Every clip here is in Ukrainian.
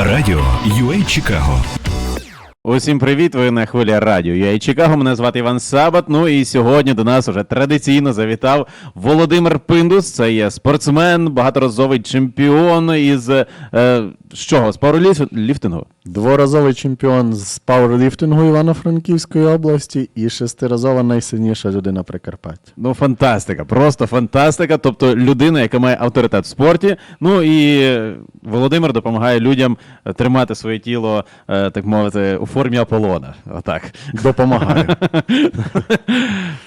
Радіо UA Чикаго. Усім привіт! Ви на хвилі радіо. І Чикаго. Мене звати Іван Сабат. Ну і сьогодні до нас уже традиційно завітав Володимир Пиндус. Це є спортсмен, багаторазовий чемпіон із е, з чого? З пауерліфтингу? Дворазовий чемпіон з пауерліфтингу Івано-Франківської області і шестиразова найсильніша людина Прикарпаття. Ну, фантастика, просто фантастика. Тобто людина, яка має авторитет в спорті. Ну і Володимир допомагає людям е, тримати своє тіло, е, так мовити, у формі Аполлона. Отак. Допомагає.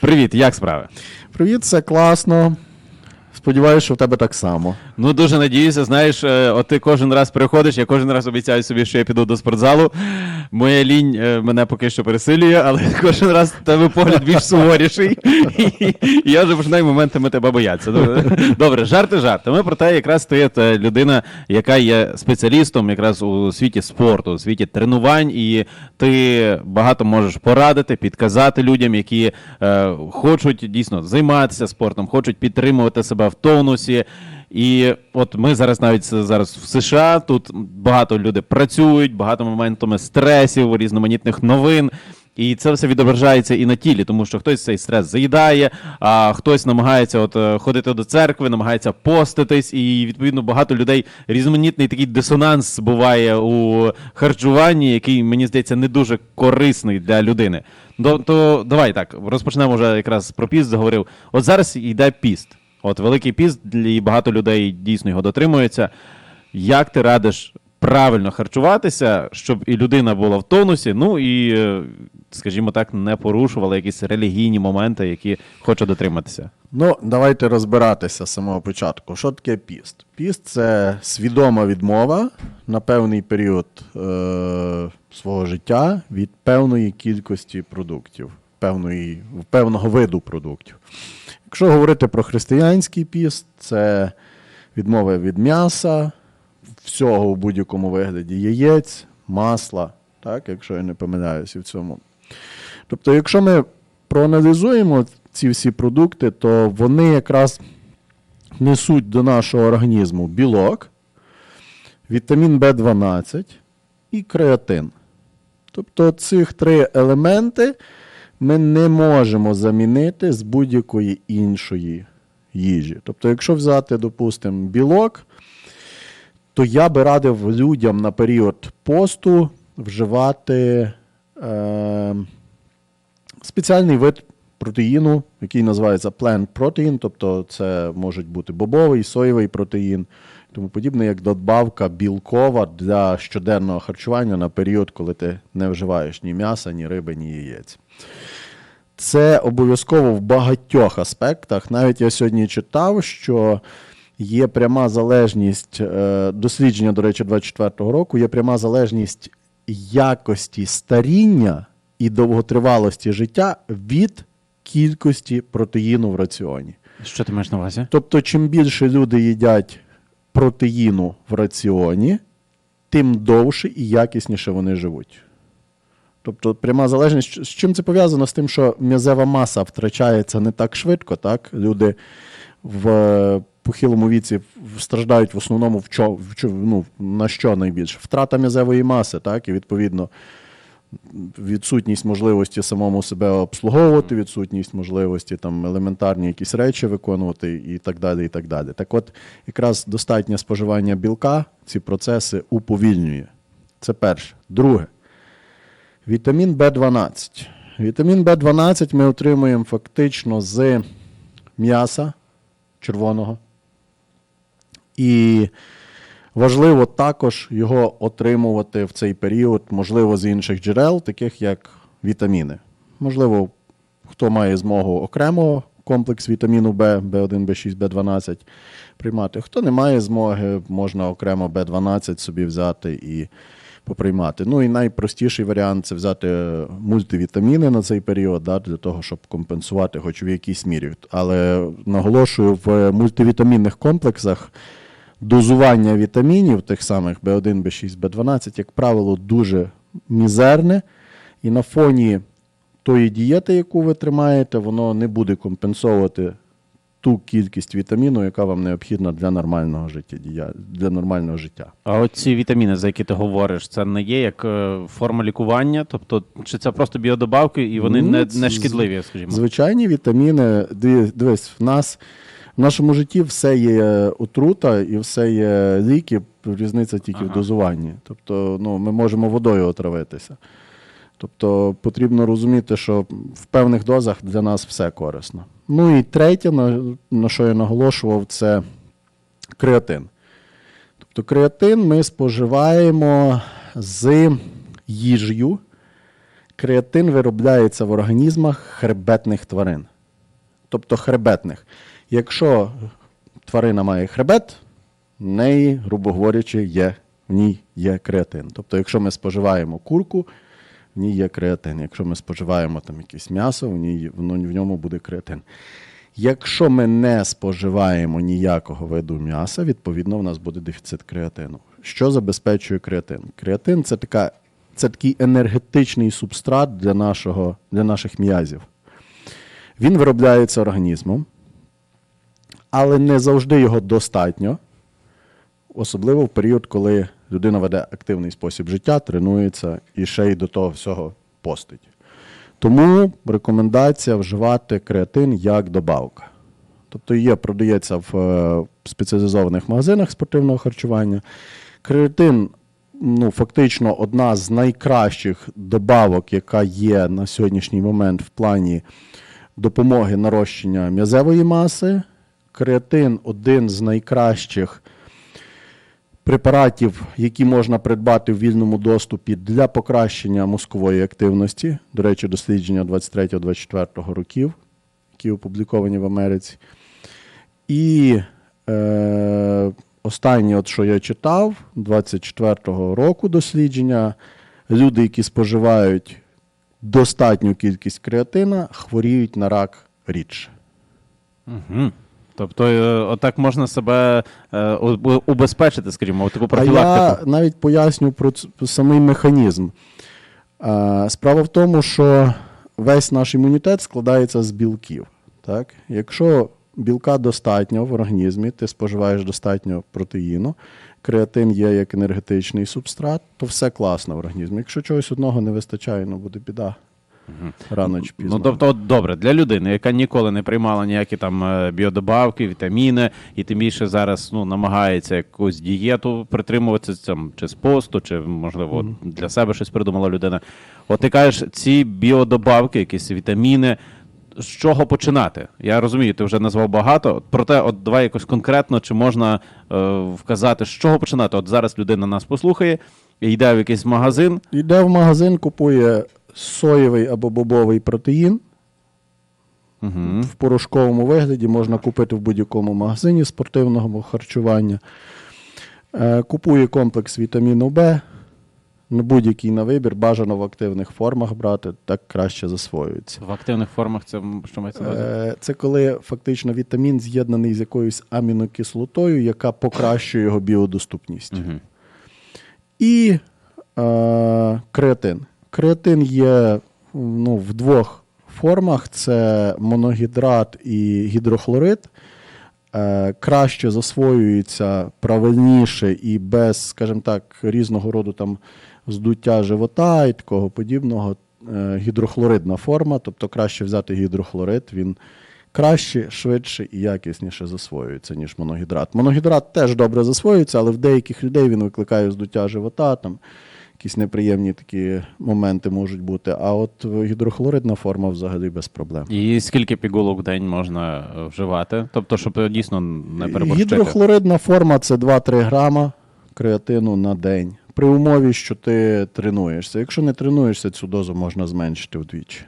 Привіт, як справи? Привіт, все класно. Сподіваюся, що в тебе так само. Ну, дуже надіюся, знаєш, е, от ти кожен раз приходиш, я кожен раз обіцяю собі, що я піду до спортзалу. Моя лінь е, мене поки що пересилює, але кожен раз тебе погляд більш суворіший. І я вже починаю моментами тебе боятися. Добре, Добре, жарти жартами. Проте якраз ти е, людина, яка є спеціалістом якраз у світі спорту, у світі тренувань, і ти багато можеш порадити, підказати людям, які хочуть дійсно займатися спортом, хочуть підтримувати себе в тонусі. І от ми зараз навіть зараз в США тут багато людей працюють, багато моментами стресів, різноманітних новин. І це все відображається і на тілі, тому що хтось цей стрес заїдає, а хтось намагається от е, ходити до церкви, намагається поститись, і відповідно багато людей різноманітний такий дисонанс буває у харчуванні, який мені здається не дуже корисний для людини. До, то давай так розпочнемо вже якраз про піст. Заговорив. От зараз йде піст. От великий піст, і багато людей дійсно його дотримуються. Як ти радиш правильно харчуватися, щоб і людина була в тонусі, ну і, е, скажімо так, не порушувала якісь релігійні моменти, які хоче дотриматися? Ну, давайте розбиратися з самого початку. Що таке піст? Піст це свідома відмова на певний період е- свого життя від певної кількості продуктів, певної, певного виду продуктів. Якщо говорити про християнський піст, це відмова від м'яса, всього у будь-якому вигляді яєць, масла, так, якщо я не помиляюся в цьому. Тобто, якщо ми проаналізуємо ці всі продукти, то вони якраз несуть до нашого організму білок, вітамін В12 і креатин. Тобто цих три елементи ми не можемо замінити з будь-якої іншої їжі. Тобто, якщо взяти, допустимо, білок, то я би радив людям на період посту вживати е, спеціальний вид протеїну, який називається plant protein, тобто це можуть бути бобовий, соєвий протеїн, тому подібне, як добавка білкова для щоденного харчування на період, коли ти не вживаєш ні м'яса, ні риби, ні яєць. Це обов'язково в багатьох аспектах. Навіть я сьогодні читав, що є пряма залежність, е, дослідження, до речі, 24-го року, є пряма залежність якості старіння і довготривалості життя від кількості протеїну в раціоні. Що ти маєш на увазі? Тобто, чим більше люди їдять протеїну в раціоні, тим довше і якісніше вони живуть. Тобто пряма залежність, з чим це пов'язано? З тим, що м'язева маса втрачається не так швидко, так? Люди в е, похилому віці страждають в основному в чо, в чо, ну, на що найбільше? Втрата м'язевої маси, так? І відповідно відсутність можливості самому себе обслуговувати, відсутність можливості там елементарні якісь речі виконувати і так далі. і Так далі. Так от, якраз достатнє споживання білка ці процеси уповільнює. Це перше. Друге. Вітамін В12. Вітамін В12 ми отримуємо фактично з м'яса червоного. І важливо також його отримувати в цей період, можливо, з інших джерел, таких як вітаміни. Можливо, хто має змогу окремо комплекс вітаміну В, В1, В6, В12 приймати. Хто не має змоги, можна окремо В12 собі взяти і поприймати. Ну і найпростіший варіант це взяти мультивітаміни на цей період, да, для того, щоб компенсувати хоч в якійсь мірі. Але наголошую, в мультивітамінних комплексах дозування вітамінів, тих самих В1, В6, В12, як правило, дуже мізерне. І на фоні тої дієти, яку ви тримаєте, воно не буде компенсовувати ту кількість вітаміну, яка вам необхідна для нормального життя. Для нормального життя. А от ці вітаміни, за які ти говориш, це не є як е, форма лікування? Тобто, чи це просто біодобавки і вони Ну, не, не шкідливі, скажімо? Звичайні вітаміни, дивись, в нас в нашому житті все є отрута і все є ліки, різниця тільки в дозуванні. Тобто, ну, ми можемо водою отравитися. Тобто потрібно розуміти, що в певних дозах для нас все корисно. Ну і третє, на, на що я наголошував, це креатин. Тобто креатин ми споживаємо з їжею. Креатин виробляється в організмах хребетних тварин. Тобто хребетних. Якщо тварина має хребет, в неї, грубо говорячи, є, в ній є креатин. Тобто, якщо ми споживаємо курку, в ній є креатин. Якщо ми споживаємо там якесь м'ясо, в, ній, в, ньому буде креатин. Якщо ми не споживаємо ніякого виду м'яса, відповідно, в нас буде дефіцит креатину. Що забезпечує креатин? Креатин це, така, це такий енергетичний субстрат для, нашого, для наших м'язів. Він виробляється організмом, але не завжди його достатньо, особливо в період, коли людина веде активний спосіб життя, тренується і ще й до того всього постить. Тому рекомендація вживати креатин як добавка. Тобто є, продається в е, спеціалізованих магазинах спортивного харчування. Креатин ну, фактично одна з найкращих добавок, яка є на сьогоднішній момент в плані допомоги нарощення м'язевої маси. Креатин один з найкращих препаратів, які можна придбати в вільному доступі для покращення мозкової активності. До речі, дослідження 23-24 років, які опубліковані в Америці. І е, останнє, от що я читав, 24-го року дослідження, люди, які споживають достатню кількість креатина, хворіють на рак рідше. Угу. Тобто, е, отак можна себе е, убезпечити, скажімо, таку А профілактику. я навіть поясню про самий механізм. Справа в тому, що весь наш імунітет складається з білків. Так? Якщо білка достатньо в організмі, ти споживаєш достатньо протеїну, креатин є як енергетичний субстрат, то все класно в організмі. Якщо чогось одного не вистачає, ну буде біда. Рано чи пізно. Ну, тобто, от, добре, для людини, яка ніколи не приймала ніякі там е, біодобавки, вітаміни, і тим більше зараз ну, намагається якусь дієту притримуватися там, чи з посту, чи, можливо, для себе щось придумала людина. От ти кажеш, ці біодобавки, якісь вітаміни, з чого починати? Я розумію, ти вже назвав багато. Проте, от давай якось конкретно, чи можна е, вказати, з чого починати? От зараз людина нас послухає, йде в якийсь магазин. Йде в магазин, купує соєвий або бобовий протеїн. Угу. В порошковому вигляді можна купити в будь-якому магазині спортивного харчування. Е, Купує комплекс вітаміну Б. Будь-який на вибір, бажано в активних формах брати, так краще засвоюється. В активних формах це що мається на увазі? Е, Це коли фактично вітамін з'єднаний з якоюсь амінокислотою, яка покращує його біодоступність. Мгм. І е, креатин. Креатин є ну, в двох формах: це моногідрат і гідрохлорид. Е, краще засвоюється правильніше і без, скажімо так, різного роду там здуття живота і такого подібного. Е, гідрохлоридна форма, тобто краще взяти гідрохлорид, він краще, швидше і якісніше засвоюється, ніж моногідрат. Моногідрат теж добре засвоюється, але в деяких людей він викликає здуття живота, там якісь неприємні такі моменти можуть бути. А от гідрохлоридна форма взагалі без проблем. І скільки пігулок в день можна е, вживати? Тобто, щоб е, дійсно не переборщити. Гідрохлоридна форма це 2-3 грама креатину на день. При умові, що ти тренуєшся. Якщо не тренуєшся, цю дозу можна зменшити вдвічі.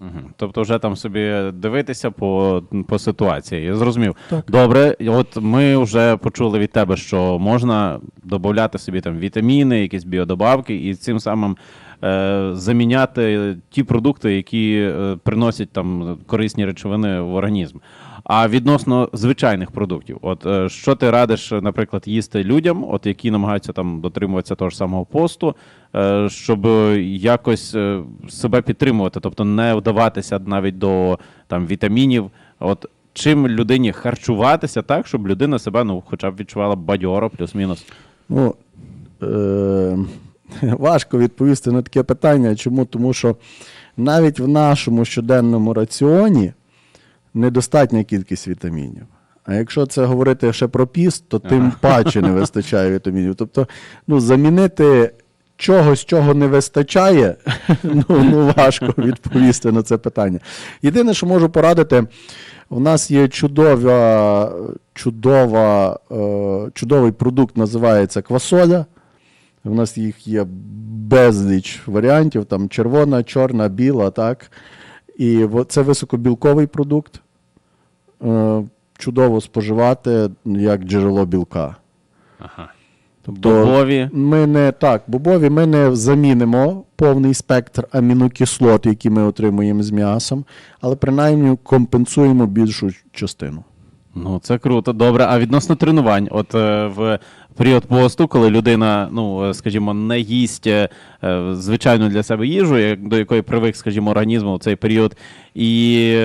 Мгм. Тобто, вже там собі дивитися по, по ситуації. Я зрозумів. Так. Добре, от ми вже почули від тебе, що можна додати собі там вітаміни, якісь біодобавки, і цим самим е, заміняти ті продукти, які е, приносять там корисні речовини в організм. А відносно звичайних продуктів, от е, що ти радиш, наприклад, їсти людям, от які намагаються там дотримуватися того ж самого посту, е, щоб якось е, себе підтримувати, тобто не вдаватися навіть до там вітамінів. От чим людині харчуватися так, щоб людина себе ну, хоча б відчувала бадьоро, плюс-мінус. Ну, е- важко відповісти на таке питання. Чому? Тому що навіть в нашому щоденному раціоні недостатня кількість вітамінів. А якщо це говорити ще про піст, то тим паче не вистачає вітамінів. Тобто, ну, замінити чогось, чого не вистачає, ну, ну важко відповісти на це питання. Єдине, що можу порадити, у нас є чудова, чудова, е, чудовий продукт, називається квасоля. У нас їх є безліч варіантів, там червона, чорна, біла, так. І це високобілковий продукт. Е, Чудово споживати як джерело білка. Ага. Тобто Бобові. ми не так, бобові ми не замінимо повний спектр амінокислот, які ми отримуємо з м'ясом, але принаймні компенсуємо більшу частину. Ну, це круто, добре. А відносно тренувань, от е, в період посту, коли людина, ну е, скажімо, не їсть е, е, звичайну для себе їжу, до якої привик, скажімо, організму в цей період, і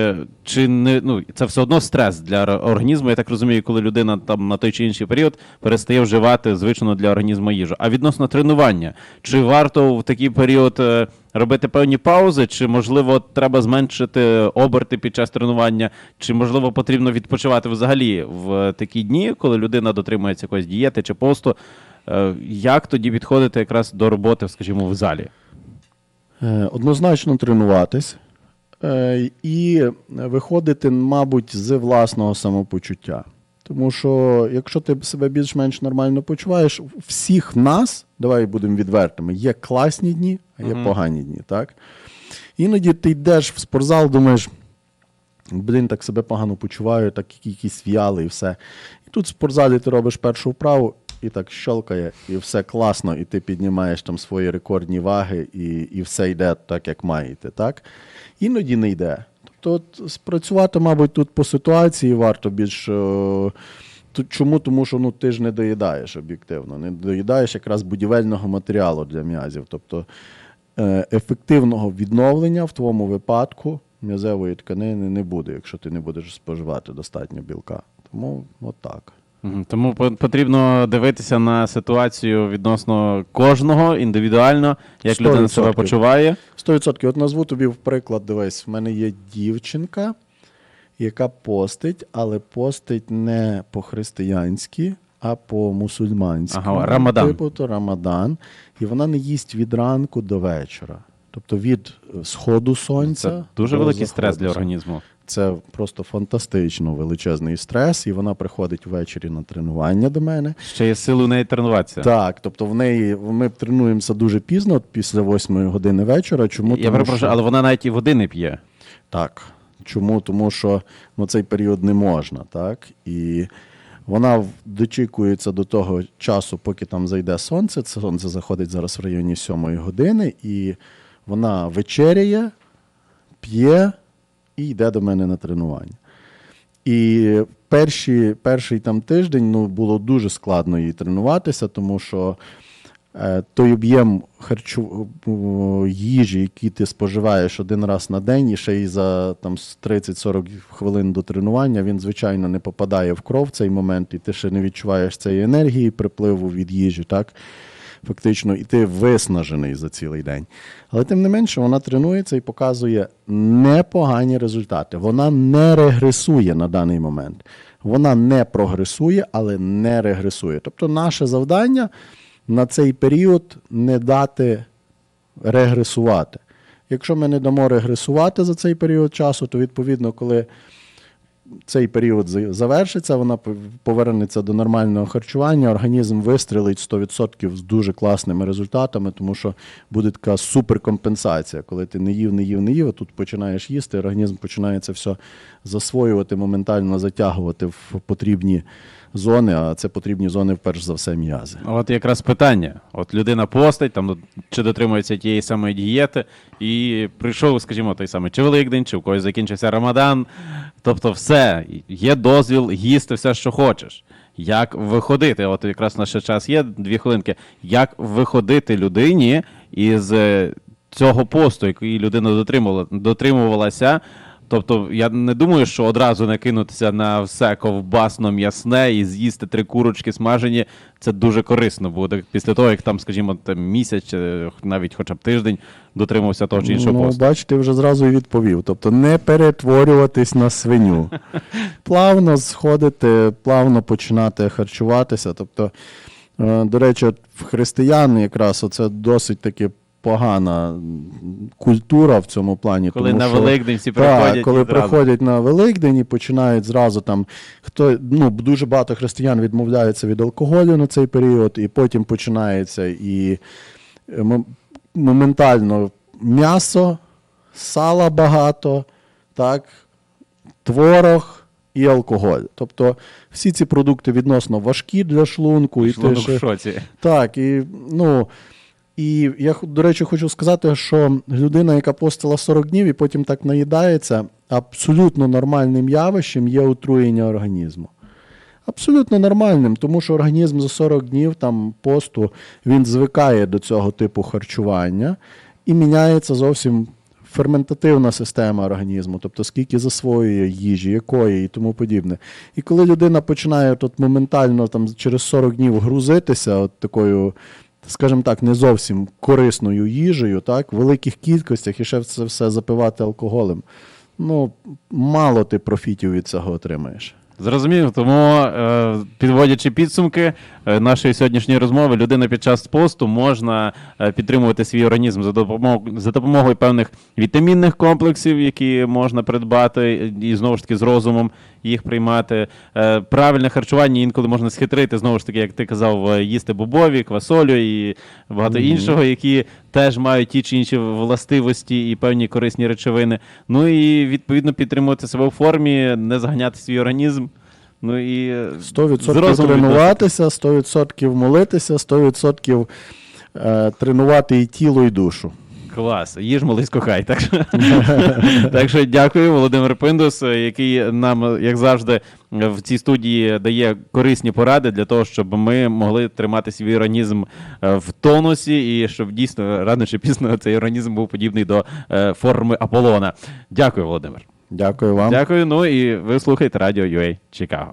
чи не ну це все одно стрес для організму. Я так розумію, коли людина там на той чи інший період перестає вживати звичну для організму їжу. А відносно тренування, чи варто в такий період робити певні паузи, чи можливо треба зменшити оберти під час тренування, чи можливо потрібно відпочивати взагалі в такі дні, коли людина дотримується якоїсь дієти чи посту? Е, Як тоді підходити якраз до роботи, скажімо, в залі? Е, Однозначно тренуватись е, і виходити, мабуть, з власного самопочуття. Тому що якщо ти себе більш-менш нормально почуваєш, у всіх в нас, давай будемо відвертими, є класні дні, а є погані дні. Так? Іноді ти йдеш в спортзал, думаєш, блін, так себе погано почуваю, так якийсь в'ялий і все. І тут в спортзалі ти робиш першу вправу, і так щелкає, і все класно, і ти піднімаєш там свої рекордні ваги, і, і все йде так, як має йти. Так? Іноді не йде. Тобто, спрацювати, мабуть, тут по ситуації варто більш. е, чому? Тому що ну, ти ж не доїдаєш об'єктивно, не доїдаєш якраз будівельного матеріалу для м'язів. Тобто е, ефективного відновлення в твоєму випадку м'язевої тканини не буде, якщо ти не будеш споживати достатньо білка. Тому от. Тому потрібно дивитися на ситуацію відносно кожного індивідуально, як Сто людина себе почуває. 100%. От назву тобі в приклад, дивись, в мене є дівчинка, яка постить, але постить не по-християнськи, а по-мусульманськи. Ага, Рамадан. Типу то Рамадан. І вона не їсть від ранку до вечора. Тобто від е, сходу сонця. Це дуже великий стрес для організму. Це просто фантастично величезний стрес, і вона приходить ввечері на тренування до мене. Ще є сили у неї тренуватися. Так, тобто в неї ми тренуємося дуже пізно, після 8 години вечора. Чому Я перепрошую, що- але вона навіть і води не п'є. Так. Чому? Тому що ну, цей період не можна, так? І вона дочікується до того часу, поки там зайде сонце. Це сонце заходить зараз в районі 7 години, і вона вечеряє, п'є і йде до мене на тренування. І перші, перший там тиждень ну, було дуже складно їй тренуватися, тому що е, той об'єм харчу, їжі, який ти споживаєш один раз на день, і ще й за там, 30-40 хвилин до тренування, він, звичайно, не попадає в кров в цей момент, і ти ще не відчуваєш цієї енергії, припливу від їжі. так? Фактично, і ти виснажений за цілий день. Але тим не менше, вона тренується і показує непогані результати. Вона не регресує на даний момент. Вона не прогресує, але не регресує. Тобто, наше завдання на цей період не дати регресувати. Якщо ми не дамо регресувати за цей період часу, то відповідно, коли цей період завершиться, вона повернеться до нормального харчування, організм вистрілить 100% з дуже класними результатами, тому що буде така суперкомпенсація. Коли ти не їв, не їв, не їв, а тут починаєш їсти, організм починає це все засвоювати, моментально затягувати в потрібні зони, а це потрібні зони, перш за все, м'язи. От якраз питання. От людина постить, там чи дотримується тієї самої дієти, і прийшов, скажімо, той самий чи Великдень, чи в когось закінчився Рамадан. Тобто, все, є дозвіл їсти все, що хочеш. Як виходити? От якраз на ще час є дві хвилинки. Як виходити людині із е, цього посту, який людина дотримувала, дотримувалася, Тобто, я не думаю, що одразу накинутися на все ковбасно м'ясне і з'їсти три курочки смажені. Це дуже корисно буде після того, як там, скажімо, там місяць, чи навіть хоча б тиждень дотримався того чи іншого Ну, посту. бач, ти вже зразу і відповів. Тобто не перетворюватись на свиню. плавно сходити, плавно починати харчуватися. Тобто, е, до речі, в християн якраз оце досить таки погана культура в цьому плані. Коли тому на що- Великдень всі Так, коли зразу. приходять на Великдень і починають зразу там, хто ну дуже багато християн відмовляються від алкоголю на цей період, і потім починається і е, моментально м'ясо, сала багато, так, творог і алкоголь. Тобто всі ці продукти відносно важкі для шлунку, і ти ще в шоці. так, і ну. І я, до речі, хочу сказати, що людина, яка постила 40 днів і потім так наїдається, абсолютно нормальним явищем є отруєння організму. Абсолютно нормальним, тому що організм за 40 днів там посту він звикає до цього типу харчування і міняється зовсім ферментативна система організму, тобто скільки засвоює їжі, якої і тому подібне. І коли людина починає тут моментально там через 40 днів грузитися от такою, скажімо так, не зовсім корисною їжею, так, в великих кількостях і ще це все запивати алкоголем, ну мало ти профітів від цього отримаєш. Зрозумів, тому е, підводячи підсумки е, нашої сьогоднішньої розмови, людина під час посту можна е, підтримувати свій організм за допомогою за допомогою певних вітамінних комплексів, які можна придбати, і знову ж таки з розумом їх приймати. Е, правильне харчування інколи можна схитрити, знову ж таки, як ти казав, е, їсти бобові, квасолю і багато іншого, які теж мають ті чи інші властивості і певні корисні речовини. Ну і відповідно підтримувати себе у формі, не заганяти свій організм. Ну і е, 100% тренуватися, 100% молитися, 100% е, тренувати і тіло, і душу. Клас, їж молись кохай. Так що, так що дякую, Володимир Пиндус, який нам, як завжди, в цій студії дає корисні поради для того, щоб ми могли тримати свій організм е, в тонусі і щоб дійсно рано чи пізно цей організм був подібний до е, форми Аполлона. Дякую, Володимир. Дякую вам. Дякую. Ну і ви слухаєте Радіо UA Чикаго.